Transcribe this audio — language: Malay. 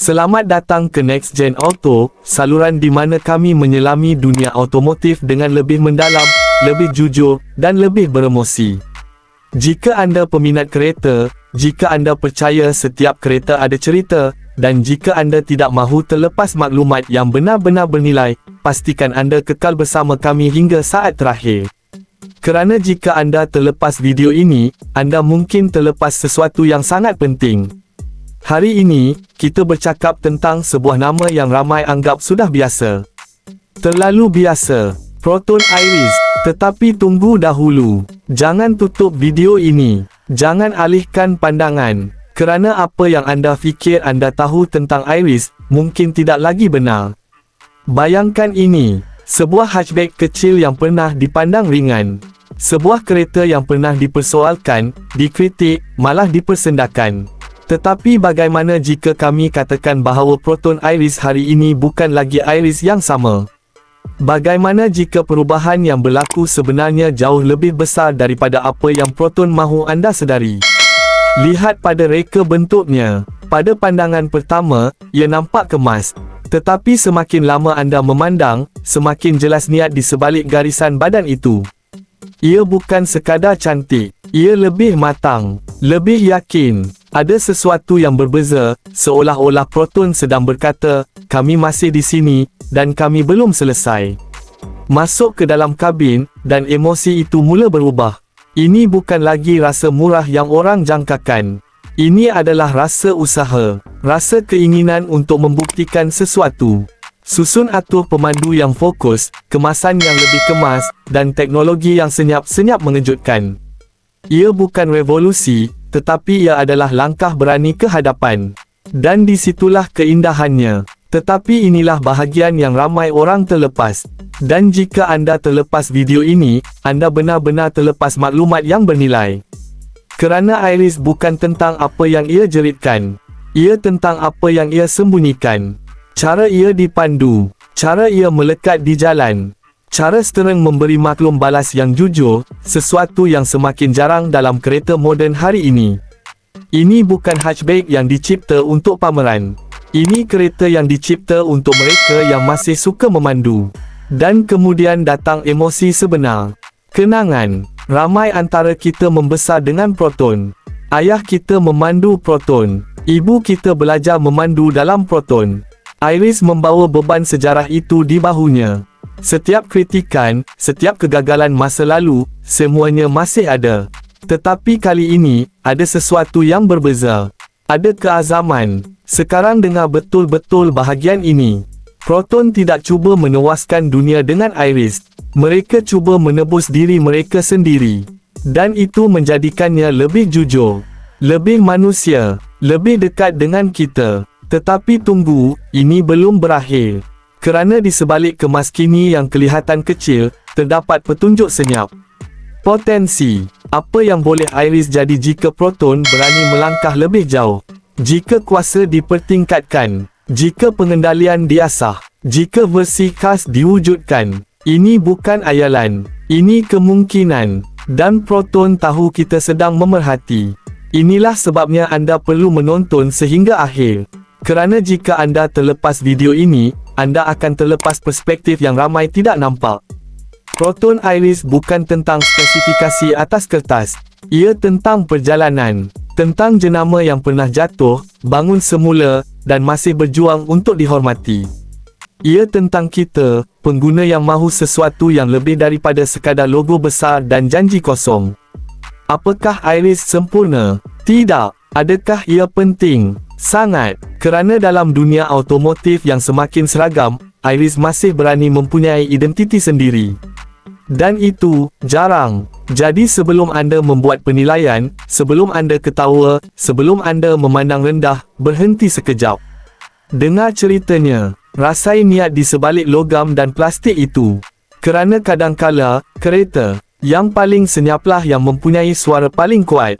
Selamat datang ke Next Gen Auto, saluran di mana kami menyelami dunia automotif dengan lebih mendalam, lebih jujur, dan lebih beremosi. Jika anda peminat kereta, jika anda percaya setiap kereta ada cerita, dan jika anda tidak mahu terlepas maklumat yang benar-benar bernilai, pastikan anda kekal bersama kami hingga saat terakhir. Kerana jika anda terlepas video ini, anda mungkin terlepas sesuatu yang sangat penting. Hari ini, kita bercakap tentang sebuah nama yang ramai anggap sudah biasa. Terlalu biasa, Proton Iris, tetapi tunggu dahulu. Jangan tutup video ini. Jangan alihkan pandangan. Kerana apa yang anda fikir anda tahu tentang Iris, mungkin tidak lagi benar. Bayangkan ini, sebuah hatchback kecil yang pernah dipandang ringan. Sebuah kereta yang pernah dipersoalkan, dikritik, malah dipersendakan. Tetapi bagaimana jika kami katakan bahawa Proton Iris hari ini bukan lagi Iris yang sama? Bagaimana jika perubahan yang berlaku sebenarnya jauh lebih besar daripada apa yang Proton mahu anda sedari? Lihat pada reka bentuknya. Pada pandangan pertama, ia nampak kemas. Tetapi semakin lama anda memandang, semakin jelas niat di sebalik garisan badan itu. Ia bukan sekadar cantik, ia lebih matang, lebih yakin, ada sesuatu yang berbeza, seolah-olah Proton sedang berkata, kami masih di sini, dan kami belum selesai. Masuk ke dalam kabin, dan emosi itu mula berubah. Ini bukan lagi rasa murah yang orang jangkakan. Ini adalah rasa usaha, rasa keinginan untuk membuktikan sesuatu. Susun atur pemandu yang fokus, kemasan yang lebih kemas, dan teknologi yang senyap-senyap mengejutkan. Ia bukan revolusi, tetapi ia adalah langkah berani ke hadapan. Dan disitulah keindahannya. Tetapi inilah bahagian yang ramai orang terlepas. Dan jika anda terlepas video ini, anda benar-benar terlepas maklumat yang bernilai. Kerana Iris bukan tentang apa yang ia jeritkan. Ia tentang apa yang ia sembunyikan. Cara ia dipandu. Cara ia melekat di jalan. Cara Stern memberi maklum balas yang jujur, sesuatu yang semakin jarang dalam kereta moden hari ini. Ini bukan hatchback yang dicipta untuk pameran. Ini kereta yang dicipta untuk mereka yang masih suka memandu. Dan kemudian datang emosi sebenar. Kenangan, ramai antara kita membesar dengan Proton. Ayah kita memandu Proton. Ibu kita belajar memandu dalam Proton. Iris membawa beban sejarah itu di bahunya. Setiap kritikan, setiap kegagalan masa lalu, semuanya masih ada. Tetapi kali ini, ada sesuatu yang berbeza. Ada keazaman. Sekarang dengar betul-betul bahagian ini. Proton tidak cuba menewaskan dunia dengan Iris. Mereka cuba menebus diri mereka sendiri. Dan itu menjadikannya lebih jujur. Lebih manusia. Lebih dekat dengan kita. Tetapi tunggu, ini belum berakhir. Kerana di sebalik kemas kini yang kelihatan kecil, terdapat petunjuk senyap. Potensi. Apa yang boleh Iris jadi jika Proton berani melangkah lebih jauh? Jika kuasa dipertingkatkan, jika pengendalian diasah, jika versi khas diwujudkan, ini bukan ayalan, ini kemungkinan, dan Proton tahu kita sedang memerhati. Inilah sebabnya anda perlu menonton sehingga akhir. Kerana jika anda terlepas video ini, anda akan terlepas perspektif yang ramai tidak nampak. Proton Iris bukan tentang spesifikasi atas kertas. Ia tentang perjalanan. Tentang jenama yang pernah jatuh, bangun semula, dan masih berjuang untuk dihormati. Ia tentang kita, pengguna yang mahu sesuatu yang lebih daripada sekadar logo besar dan janji kosong. Apakah Iris sempurna? Tidak. Adakah ia penting? Sangat, kerana dalam dunia automotif yang semakin seragam, Iris masih berani mempunyai identiti sendiri. Dan itu, jarang. Jadi sebelum anda membuat penilaian, sebelum anda ketawa, sebelum anda memandang rendah, berhenti sekejap. Dengar ceritanya, rasai niat di sebalik logam dan plastik itu. Kerana kadangkala, kereta, yang paling senyaplah yang mempunyai suara paling kuat.